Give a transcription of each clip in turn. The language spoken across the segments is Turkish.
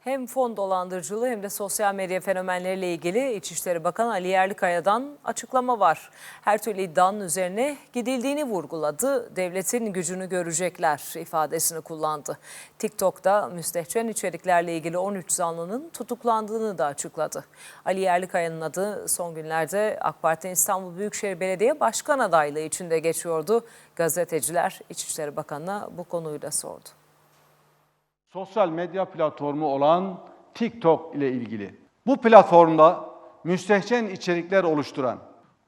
Hem fon dolandırıcılığı hem de sosyal medya fenomenleriyle ilgili İçişleri Bakanı Ali Yerlikaya'dan açıklama var. Her türlü iddianın üzerine gidildiğini vurguladı. Devletin gücünü görecekler ifadesini kullandı. TikTok'ta müstehcen içeriklerle ilgili 13 zanlının tutuklandığını da açıkladı. Ali Yerlikaya'nın adı son günlerde AK Parti İstanbul Büyükşehir Belediye Başkan adaylığı içinde geçiyordu. Gazeteciler İçişleri Bakanı'na bu konuyu da sordu. Sosyal medya platformu olan TikTok ile ilgili. Bu platformda müstehcen içerikler oluşturan,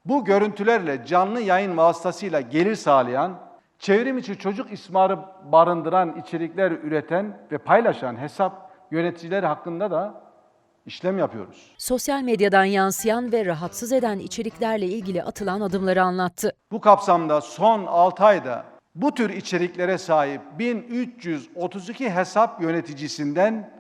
bu görüntülerle canlı yayın vasıtasıyla gelir sağlayan, çevrim içi çocuk ismarı barındıran içerikler üreten ve paylaşan hesap yöneticileri hakkında da işlem yapıyoruz. Sosyal medyadan yansıyan ve rahatsız eden içeriklerle ilgili atılan adımları anlattı. Bu kapsamda son 6 ayda bu tür içeriklere sahip 1332 hesap yöneticisinden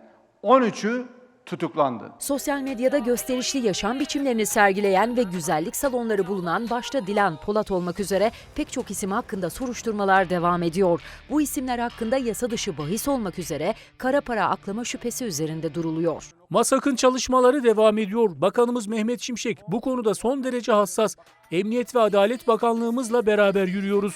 13'ü tutuklandı. Sosyal medyada gösterişli yaşam biçimlerini sergileyen ve güzellik salonları bulunan başta Dilan Polat olmak üzere pek çok isim hakkında soruşturmalar devam ediyor. Bu isimler hakkında yasa dışı bahis olmak üzere kara para aklama şüphesi üzerinde duruluyor. MASAK'ın çalışmaları devam ediyor. Bakanımız Mehmet Şimşek bu konuda son derece hassas. Emniyet ve Adalet Bakanlığımızla beraber yürüyoruz.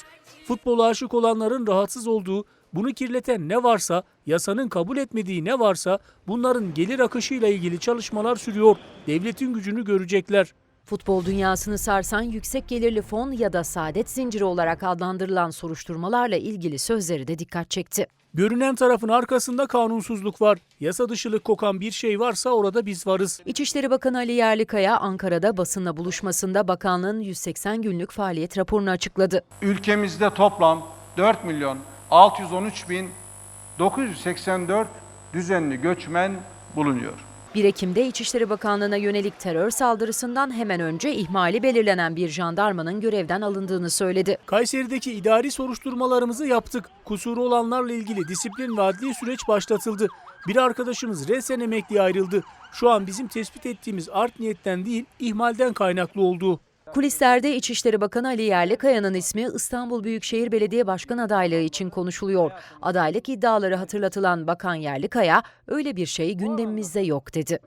Futbola aşık olanların rahatsız olduğu, bunu kirleten ne varsa, yasanın kabul etmediği ne varsa bunların gelir akışıyla ilgili çalışmalar sürüyor. Devletin gücünü görecekler. Futbol dünyasını sarsan yüksek gelirli fon ya da saadet zinciri olarak adlandırılan soruşturmalarla ilgili sözleri de dikkat çekti. Görünen tarafın arkasında kanunsuzluk var. Yasa dışılık kokan bir şey varsa orada biz varız. İçişleri Bakanı Ali Yerlikaya Ankara'da basınla buluşmasında bakanlığın 180 günlük faaliyet raporunu açıkladı. Ülkemizde toplam 4 milyon 613 bin 984 düzenli göçmen bulunuyor. 1 Ekim'de İçişleri Bakanlığı'na yönelik terör saldırısından hemen önce ihmali belirlenen bir jandarmanın görevden alındığını söyledi. Kayseri'deki idari soruşturmalarımızı yaptık. Kusuru olanlarla ilgili disiplin ve adli süreç başlatıldı. Bir arkadaşımız resen emekliye ayrıldı. Şu an bizim tespit ettiğimiz art niyetten değil, ihmalden kaynaklı olduğu. Kulislerde İçişleri Bakanı Ali Yerlikaya'nın ismi İstanbul Büyükşehir Belediye Başkan adaylığı için konuşuluyor. Adaylık iddiaları hatırlatılan Bakan Yerlikaya, öyle bir şey gündemimizde yok dedi.